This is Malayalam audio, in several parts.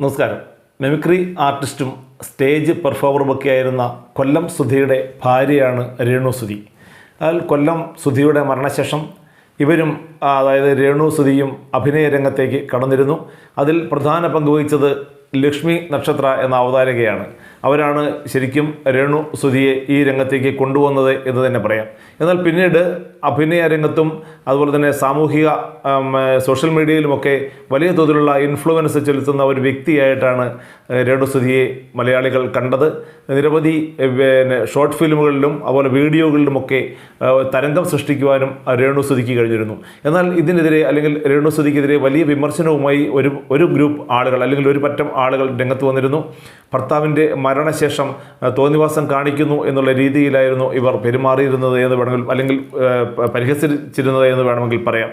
നമസ്കാരം. മെമിക്രി ആർട്ടിസ്റ്റും സ്റ്റേജ് പെർഫോമറുമൊക്കെയായിരുന്ന കൊല്ലം സുധിയുടെ ഭാര്യയാണ് രേണു സുധി. അതിൽ കൊല്ലം സുധിയുടെ മരണശേഷം ഇവരും അതായത് രേണു സുധിയും അഭിനയ രംഗത്തേക്ക് കടന്നിരുന്നു. അതിൽ പ്രധാന പങ്ക് വഹിച്ചത് ലക്ഷ്മി നക്ഷത്ര എന്ന അവതാരകയാണ്. അവരാണ് ശരിക്കും രേണു സുധിയെ ഈ രംഗത്തേക്ക് കൊണ്ടുവന്നത് എന്ന് തന്നെ പറയാം. എന്നാൽ പിന്നീട് അഭിനയ രംഗത്തും അതുപോലെ തന്നെ സാമൂഹിക സോഷ്യൽ മീഡിയയിലുമൊക്കെ വലിയ തോതിലുള്ള ഇൻഫ്ലുവൻസ് ചെലുത്തുന്ന ഒരു വ്യക്തിയായിട്ടാണ് രേണു സുധിയെ മലയാളികൾ കണ്ടത്. നിരവധി പിന്നെ ഷോർട്ട് ഫിലിമുകളിലും അതുപോലെ വീഡിയോകളിലുമൊക്കെ തരംഗം സൃഷ്ടിക്കുവാനും രേണു സുധിക്ക് കഴിഞ്ഞിരുന്നു. എന്നാൽ ഇതിനെതിരെ അല്ലെങ്കിൽ രേണു സുധിക്കെതിരെ വലിയ വിമർശനവുമായി ഒരു ഒരു ഗ്രൂപ്പ് ആളുകൾ അല്ലെങ്കിൽ ഒരു പറ്റം ആളുകൾ രംഗത്ത് വന്നിരുന്നു. ഭർത്താവിന്റെ മരണശേഷം തോന്നിവാസം കാണിക്കുന്നു എന്നുള്ള രീതിയിലായിരുന്നു ഇവർ പെരുമാറിയിരുന്നത് എന്ന് വേണമെങ്കിൽ അല്ലെങ്കിൽ പരിഹസിച്ചിരുന്നത് എന്ന് വേണമെങ്കിൽ പറയാം.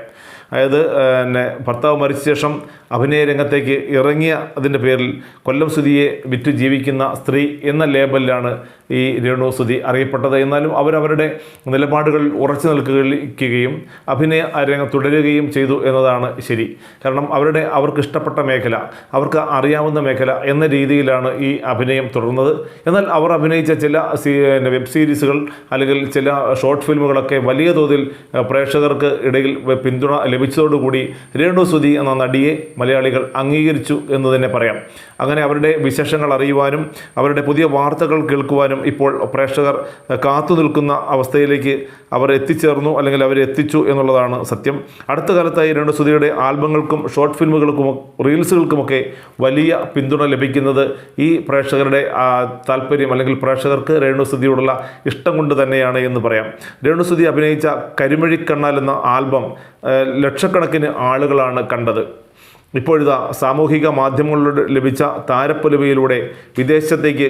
അതായത് പിന്നെ ഭർത്താവ് മരിച്ച ശേഷം അഭിനയ രംഗത്തേക്ക് ഇറങ്ങിയ അതിന്റെ പേരിൽ കൊല്ലം സുധിയെ വിറ്റ് ജീവിക്കുന്ന സ്ത്രീ എന്ന ലേബലിലാണ് ഈ രേണു സുധി അറിയപ്പെട്ടത്. എന്നാലും അവരവരുടെ നിലപാടുകൾ ഉറച്ചു നിൽക്കുകയും അഭിനയ രംഗം തുടരുകയും ചെയ്തു എന്നതാണ് ശരി. കാരണം അവരുടെ അവർക്ക് ഇഷ്ടപ്പെട്ട മേഖല അവർക്ക് അറിയാവുന്ന മേഖല എന്ന രീതിയിലാണ് ഈ അഭിനയം തുടർന്നത്. എന്നാൽ അവർ അഭിനയിച്ച ചില വെബ് സീരീസുകൾ അല്ലെങ്കിൽ ചില ഷോർട്ട് ഫിലിമുകളൊക്കെ വലിയ തോതിൽ പ്രേക്ഷകർക്ക് ഇടയിൽ പിന്തുണ ലഭിച്ചതോടുകൂടി രേണു സുധി എന്ന നടിയെ മലയാളികൾ അംഗീകരിച്ചു എന്ന് തന്നെ പറയാം. അങ്ങനെ അവരുടെ വിശേഷങ്ങൾ അറിയുവാനും അവരുടെ പുതിയ വാർത്തകൾ കേൾക്കുവാനും ഇപ്പോൾ പ്രേക്ഷകർ കാത്തു നിൽക്കുന്ന അവസ്ഥയിലേക്ക് അവർ എത്തിച്ചേർന്നു അല്ലെങ്കിൽ അവർ എത്തിച്ചു എന്നുള്ളതാണ് സത്യം. അടുത്ത കാലത്തായി രേണു സുധിയുടെ ആൽബങ്ങൾക്കും ഷോർട്ട് ഫിലിമുകൾക്കും റീൽസുകൾക്കുമൊക്കെ വലിയ പിന്തുണ ലഭിക്കുന്നത് ഈ പ്രേക്ഷകരുടെ താല്പര്യം അല്ലെങ്കിൽ പ്രേക്ഷകർക്ക് രേണു സുധിയോടുള്ള ഇഷ്ടം കൊണ്ട് തന്നെയാണ് എന്ന് പറയാം. രേണു സുധി അഭിനയിച്ച കരിമഴിക്കണ്ണാൽ എന്ന ആൽബം ലക്ഷക്കണക്കിന് ആളുകളാണ് കണ്ടത്. ഇപ്പോഴിതാ സാമൂഹിക മാധ്യമങ്ങളിലൂടെ ലഭിച്ച താരപ്പൊലിവയിലൂടെ വിദേശത്തേക്ക്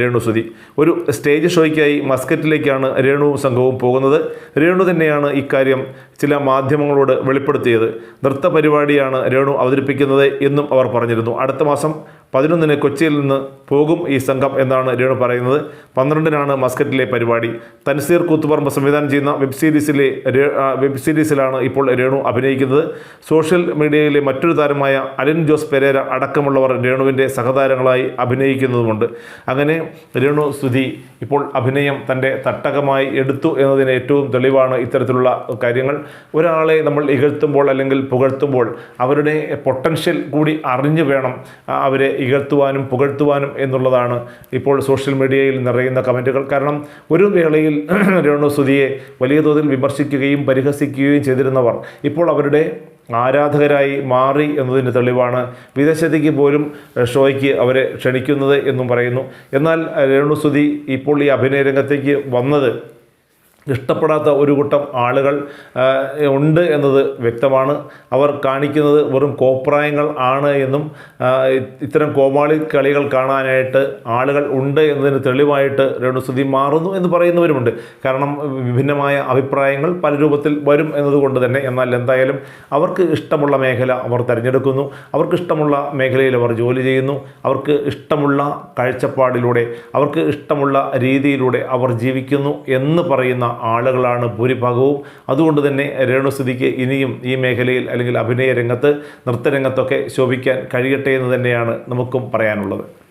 രേണു സുധി. ഒരു സ്റ്റേജ് ഷോയ്ക്കായി മസ്കറ്റിലേക്കാണ് രേണു സംഘവും പോകുന്നത്. രേണു തന്നെയാണ് ഇക്കാര്യം ചില മാധ്യമങ്ങളോട് വെളിപ്പെടുത്തിയത്. നൃത്ത പരിപാടിയാണ് രേണു അവതരിപ്പിക്കുന്നത് എന്നും അവർ പറഞ്ഞിരുന്നു. അടുത്ത മാസം പതിനൊന്നിന് കൊച്ചിയിൽ നിന്ന് പോകും ഈ സംഘം എന്നാണ് രേണു പറയുന്നത്. പന്ത്രണ്ടിനാണ് മസ്കറ്റിലെ പരിപാടി. തൻസീർ കൂത്തുപറമ്പ് സംവിധാനം ചെയ്യുന്ന വെബ് സീരീസിലെ വെബ് സീരീസിലാണ് ഇപ്പോൾ രേണു അഭിനയിക്കുന്നത്. സോഷ്യൽ മീഡിയയിലെ മറ്റൊരു താരമായ അലിൻ ജോസ് പെരേര അടക്കമുള്ളവർ രേണുവിന്റെ സഹതാരങ്ങളായി അഭിനയിക്കുന്നതുമുണ്ട്. അങ്ങനെ രേണു സ്തുതി ഇപ്പോൾ അഭിനയം തന്റെ തട്ടകമായി എടുത്തു എന്നതിന് ഏറ്റവും തെളിവാണ് ഇത്തരത്തിലുള്ള കാര്യങ്ങൾ. ഒരാളെ നമ്മൾ ഇകഴ്ത്തുമ്പോൾ അല്ലെങ്കിൽ പുകഴ്ത്തുമ്പോൾ അവരുടെ പൊട്ടൻഷ്യൽ കൂടി അറിഞ്ഞു വേണം അവരെ ഇകഴ്ത്തുവാനും പുകഴ്ത്തുവാനും എന്നുള്ളതാണ് ഇപ്പോൾ സോഷ്യൽ മീഡിയയിൽ നിറയുന്ന കമന്റുകൾ. കാരണം ഒരു വേളയിൽ രേണു സുധിയെ വലിയ തോതിൽ വിമർശിക്കുകയും പരിഹസിക്കുകയും ചെയ്തിരുന്നവർ ഇപ്പോൾ അവരുടെ ആരാധകരായി മാറി എന്നതിന് തെളിവാണ്. വിദേശത്തേക്ക് പോലും ഷോയ്ക്ക് അവരെ ക്ഷണിക്കുന്നത് എന്നും പറയുന്നു. എന്നാൽ രേണുസുതി ഇപ്പോൾ ഈ അഭിനയ രംഗത്തേക്ക് വന്നത് ഇഷ്ടപ്പെടാത്ത ഒരു കൂട്ടം ആളുകൾ ഉണ്ട് എന്നത് വ്യക്തമാണ്. അവർ കാണിക്കുന്നത് വെറും കോപ്രായങ്ങൾ ആണ് എന്നും ഇത്തരം കോമാളി കളികൾ കാണാനായിട്ട് ആളുകൾ ഉണ്ട് എന്നതിന് തെളിവായിട്ട് രേണുസുതി മാറുന്നു എന്ന് പറയുന്നവരുമുണ്ട്. കാരണം വിഭിന്നമായ അഭിപ്രായങ്ങൾ പല രൂപത്തിൽ വരും എന്നതുകൊണ്ട് തന്നെ എന്നാൽ എന്തായാലും അവർക്ക് ഇഷ്ടമുള്ള മേഖല അവർ തിരഞ്ഞെടുക്കുന്നു. അവർക്ക് ഇഷ്ടമുള്ള മേഖലയിൽ അവർ ജോലി ചെയ്യുന്നു. അവർക്ക് ഇഷ്ടമുള്ള കാഴ്ചപ്പാടിലൂടെ അവർക്ക് ഇഷ്ടമുള്ള രീതിയിലൂടെ അവർ ജീവിക്കുന്നു എന്ന് പറയുന്ന ആളുകളാണ് ഭൂരിഭാഗവും. അതുകൊണ്ട് തന്നെ രേണുസ്ഥിതിക്ക് ഇനിയും ഈ മേഖലയിൽ അല്ലെങ്കിൽ അഭിനയ രംഗത്ത് നൃത്തരംഗത്തൊക്കെ ശോഭിക്കാൻ കഴിയട്ടെ എന്ന് തന്നെയാണ് നമുക്കും പറയാനുള്ളത്.